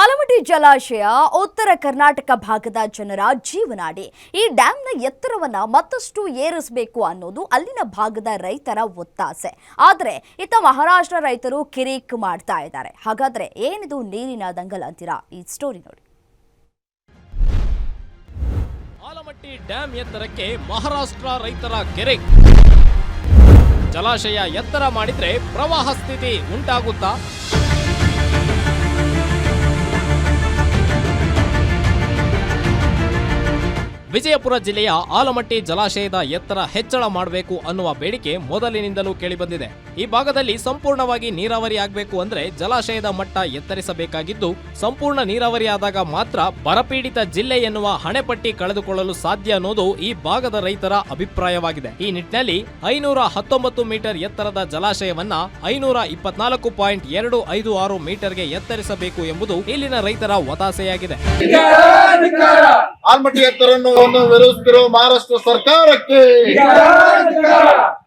ಆಲಮಟ್ಟಿ ಜಲಾಶಯ ಉತ್ತರ ಕರ್ನಾಟಕ ಭಾಗದ ಜನರ ಜೀವನಾಡಿ. ಈ ಡ್ಯಾಂನ ಎತ್ತರವನ್ನ ಮತ್ತಷ್ಟು ಏರಿಸಬೇಕು ಅನ್ನೋದು ಅಲ್ಲಿನ ಭಾಗದ ರೈತರ ಒತ್ತಾಸೆ. ಆದರೆ ಇತ್ತ ಮಹಾರಾಷ್ಟ್ರ ರೈತರು ಕಿರಿಕ್ ಮಾಡ್ತಾ ಇದ್ದಾರೆ. ಹಾಗಾದ್ರೆ ಏನಿದು ನೀರಿನ ದಂಗಲ್ ಅಂತೀರಾ? ಈ ಸ್ಟೋರಿ ನೋಡಿ. ಆಲಮಟ್ಟಿ ಡ್ಯಾಂ ಎತ್ತರಕ್ಕೆ ಮಹಾರಾಷ್ಟ್ರ ರೈತರ ಕೆರೆ ಜಲಾಶಯ ಎತ್ತರ ಮಾಡಿದ್ರೆ ಪ್ರವಾಹ ಸ್ಥಿತಿ ಉಂಟಾಗುತ್ತಾ? ವಿಜಯಪುರ ಜಿಲ್ಲೆಯ ಆಲಮಟ್ಟಿ ಜಲಾಶಯದ ಎತ್ತರ ಹೆಚ್ಚಳ ಮಾಡಬೇಕು ಅನ್ನುವ ಬೇಡಿಕೆ ಮೊದಲಿನಿಂದಲೂ ಕೇಳಿಬಂದಿದೆ. ಈ ಭಾಗದಲ್ಲಿ ಸಂಪೂರ್ಣವಾಗಿ ನೀರಾವರಿ ಆಗಬೇಕು ಅಂದ್ರೆ ಜಲಾಶಯದ ಮಟ್ಟ ಎತ್ತರಿಸಬೇಕಾಗಿದ್ದು, ಸಂಪೂರ್ಣ ನೀರಾವರಿ ಆದಾಗ ಮಾತ್ರ ಬರಪೀಡಿತ ಜಿಲ್ಲೆ ಎನ್ನುವ ಹಣೆಪಟ್ಟಿ ಕಳೆದುಕೊಳ್ಳಲು ಸಾಧ್ಯ ಅನ್ನೋದು ಈ ಭಾಗದ ರೈತರ ಅಭಿಪ್ರಾಯವಾಗಿದೆ. ಈ ನಿಟ್ಟಿನಲ್ಲಿ ಐನೂರ ಹತ್ತೊಂಬತ್ತು ಮೀಟರ್ ಎತ್ತರದ ಜಲಾಶಯವನ್ನ ಐನೂರ ಇಪ್ಪತ್ನಾಲ್ಕು ಪಾಯಿಂಟ್ ಎರಡು ಐದು ಆರು ಮೀಟರ್ಗೆ ಎತ್ತರಿಸಬೇಕು ಎಂಬುದು ಇಲ್ಲಿನ ರೈತರ ಒತಾಸೆಯಾಗಿದೆ ಆಲ್ಮಟ್ಟಿ ಎತ್ತರವನ್ನು ವಿರೋಧಿಸುತ್ತಿರುವ ಮಹಾರಾಷ್ಟ್ರ ಸರ್ಕಾರಕ್ಕೆ.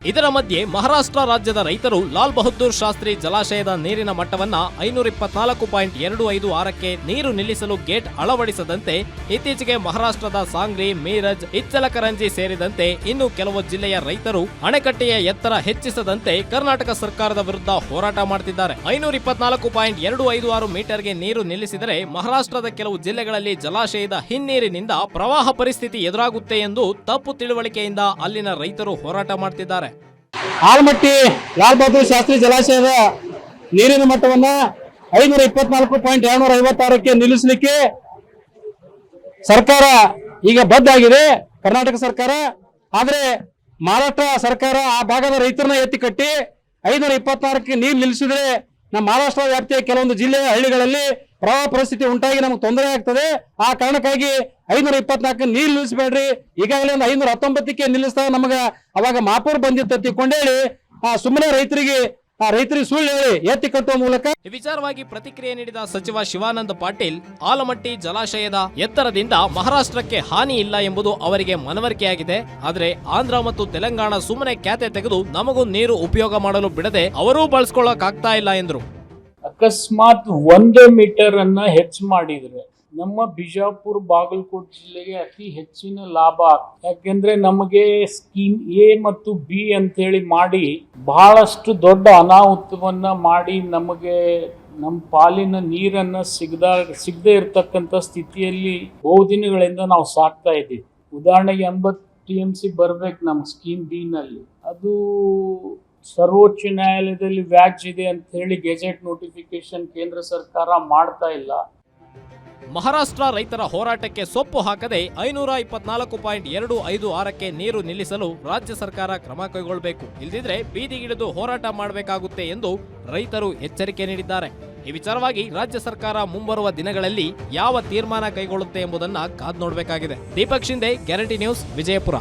ಇದರ ಮಧ್ಯೆ ಮಹಾರಾಷ್ಟ್ರ ರಾಜ್ಯದ ರೈತರು ಲಾಲ್ ಬಹದ್ದೂರ್ ಶಾಸ್ತ್ರಿ ಜಲಾಶಯದ ನೀರಿನ ಮಟ್ಟವನ್ನ ಐನೂರ ಇಪ್ಪತ್ನಾಲ್ಕು ಪಾಯಿಂಟ್ ಎರಡು ಐದು ಆರಕ್ಕೆ ನೀರು ನಿಲ್ಲಿಸಲು ಗೇಟ್ ಅಳವಡಿಸದಂತೆ, ಇತ್ತೀಚೆಗೆ ಮಹಾರಾಷ್ಟ್ರದ ಸಾಂಗ್ಲಿ ಮೀರಜ್, ಇಚ್ಚಲಕರಂಜಿ ಸೇರಿದಂತೆ ಇನ್ನು ಕೆಲವು ಜಿಲ್ಲೆಯ ರೈತರು ಅಣೆಕಟ್ಟೆಯ ಎತ್ತರ ಹೆಚ್ಚಿಸದಂತೆ ಕರ್ನಾಟಕ ಸರ್ಕಾರದ ವಿರುದ್ಧ ಹೋರಾಟ ಮಾಡ್ತಿದ್ದಾರೆ. ಐನೂರ ಇಪ್ಪತ್ನಾಲ್ಕು ಪಾಯಿಂಟ್ ಎರಡು ಐದು ಆರು ಮೀಟರ್ಗೆ ನೀರು ನಿಲ್ಲಿಸಿದರೆ ಮಹಾರಾಷ್ಟ್ರದ ಕೆಲವು ಜಿಲ್ಲೆಗಳಲ್ಲಿ ಜಲಾಶಯದ ಹಿನ್ನೀರಿನಿಂದ ಪ್ರವಾಹ ಪರಿಸ್ಥಿತಿ ಎದುರಾಗುತ್ತೆ ಎಂದು ತಪ್ಪು ತಿಳುವಳಿಕೆಯಿಂದ ಅಲ್ಲಿನ ರೈತರು ಹೋರಾಟ ಮಾಡ್ತಿದ್ದಾರೆ. ಆಲ್ಮಟ್ಟಿ ಲಾಲ್ ಬಹದ್ದೂರ್ ಶಾಸ್ತ್ರಿ ಜಲಾಶಯದ ನೀರಿನ ಮಟ್ಟವನ್ನ ಐನೂರ ಇಪ್ಪತ್ನಾಲ್ಕು ಪಾಯಿಂಟ್ ಎರಡ್ನೂರ ಐವತ್ತಾರಕ್ಕೆ ನಿಲ್ಲಿಸಲಿಕ್ಕೆ ಸರ್ಕಾರ ಈಗ ಬದ್ಧ ಆಗಿದೆ ಕರ್ನಾಟಕ ಸರ್ಕಾರ, ಆದ್ರೆ ಮಹಾರಾಷ್ಟ್ರ ಸರ್ಕಾರ ಆ ಭಾಗದ ರೈತರನ್ನ ಎತ್ತಿ ಕಟ್ಟಿ ಐನೂರ ಇಪ್ಪತ್ನಾಲ್ಕಕ್ಕೆ ನೀರು ನಿಲ್ಲಿಸಿದ್ರೆ ನಮ್ಮ ಮಹಾರಾಷ್ಟ್ರ ವ್ಯಾಪ್ತಿಯ ಕೆಲವೊಂದು ಜಿಲ್ಲೆಯ ಹಳ್ಳಿಗಳಲ್ಲಿ ಪ್ರವಾಹ ಪರಿಸ್ಥಿತಿ ಉಂಟಾಗಿ ನಮಗೆ ತೊಂದರೆ ಆಗ್ತದೆ. ಆ ಕಾರಣಕ್ಕಾಗಿ ಐನೂರ ಇಪ್ಪತ್ನಾಲ್ಕು ನೀರು ನಿಲ್ಲಿಸಬೇಡ್ರಿ. ಈಗಾಗಲೇ ಒಂದು ಐನೂರ ಹತ್ತೊಂಬತ್ತಕ್ಕೆ ನಿಲ್ಲಿಸ್ತಾ ನಮಗ ಅವಾಗ ಮಾಪೂರ್ ಬಂದಿತ್ತು ತಿಳ್ಕೊಂಡೇಳಿ, ಆ ಸುಮ್ಮನೆ ರೈತರಿಗೆ, ಆ ರೈತರಿಗೆ ಸುಳ್ಳು ಹೇಳಿ ಎತ್ತಿ ಕಟ್ಟುವ ಮೂಲಕ ವಿಚಾರವಾಗಿ ಪ್ರತಿಕ್ರಿಯೆ ನೀಡಿದ ಸಚಿವ ಶಿವಾನಂದ ಪಾಟೀಲ್, ಆಲಮಟ್ಟಿ ಜಲಾಶಯದ ಎತ್ತರದಿಂದ ಮಹಾರಾಷ್ಟ್ರಕ್ಕೆ ಹಾನಿ ಇಲ್ಲ ಎಂಬುದು ಅವರಿಗೆ ಮನವರಿಕೆಯಾಗಿದೆ. ಆದರೆ ಆಂಧ್ರ ಮತ್ತು ತೆಲಂಗಾಣ ಸುಮ್ಮನೆ ಖ್ಯಾತೆ ತೆಗೆದು ನಮಗೂ ನೀರು ಉಪಯೋಗ ಮಾಡಲು ಬಿಡದೆ ಅವರೂ ಬಳಸ್ಕೊಳ್ಳೋಕಾಗ್ತಾ ಇಲ್ಲ ಎಂದರು. ಅಕಸ್ಮಾತ್ ಒಂದೇ ಮೀಟರ್ ಅನ್ನ ಹೆಚ್ಚು ಮಾಡಿದ್ರೆ ನಮ್ಮ ಬಿಜಾಪುರ ಬಾಗಲಕೋಟೆ ಜಿಲ್ಲೆಗೆ ಅತಿ ಹೆಚ್ಚಿನ ಲಾಭ. ಯಾಕೆಂದ್ರೆ ನಮಗೆ ಸ್ಕೀಮ್ ಎ ಮತ್ತು ಬಿ ಅಂತೇಳಿ ಮಾಡಿ ಬಹಳಷ್ಟು ದೊಡ್ಡ ಅನಾಹುತವನ್ನ ಮಾಡಿ ನಮಗೆ ನಮ್ಮ ಪಾಲಿನ ನೀರನ್ನ ಸಿಗದ ಸಿಗದೆ ಇರತಕ್ಕಂಥ ಸ್ಥಿತಿಯಲ್ಲಿ ಬಹುದಿನಗಳಿಂದ ನಾವು ಸಾಕ್ತಾ ಇದ್ದೀವಿ ಉದಾಹರಣೆಗೆ ಎಂಬತ್ತು ಟಿ ಎಂ ಸಿ ಬರ್ಬೇಕು ನಮ್ಮ ಸ್ಕೀಮ್ ಬಿ ನಲ್ಲಿ ಅದು ಸರ್ವೋಚ್ಚ ನ್ಯಾಯಾಲಯದಲ್ಲಿ ವ್ಯಾಜ್ ಇದೆ ಅಂತ ಹೇಳಿ ಗೆಜೆಟ್ ನೋಟಿಫಿಕೇಶನ್ ಕೇಂದ್ರ ಸರ್ಕಾರ ಮಾಡ್ತಾ ಇಲ್ಲ. ಮಹಾರಾಷ್ಟ್ರ ರೈತರ ಹೋರಾಟಕ್ಕೆ ಸೊಪ್ಪು ಹಾಕದೆ ಐನೂರ ಇಪ್ಪತ್ನಾಲ್ಕು ಪಾಯಿಂಟ್ ಎರಡು ಐದು ಆರಕ್ಕೆ ನೀರು ನಿಲ್ಲಿಸಲು ರಾಜ್ಯ ಸರ್ಕಾರ ಕ್ರಮ ಕೈಗೊಳ್ಳಬೇಕು ಇಲ್ಲದಿದ್ರೆ ಬೀದಿಗಿಳಿದು ಹೋರಾಟ ಮಾಡಬೇಕಾಗುತ್ತೆ ಎಂದು ರೈತರು ಎಚ್ಚರಿಕೆ ನೀಡಿದ್ದಾರೆ. ಈ ವಿಚಾರವಾಗಿ ರಾಜ್ಯ ಸರ್ಕಾರ ಮುಂಬರುವ ದಿನಗಳಲ್ಲಿ ಯಾವ ತೀರ್ಮಾನ ಕೈಗೊಳ್ಳುತ್ತೆ ಎಂಬುದನ್ನು ಕಾದ್ ನೋಡಬೇಕಾಗಿದೆ. Deepak Shinde guarantee news, Vijayapura.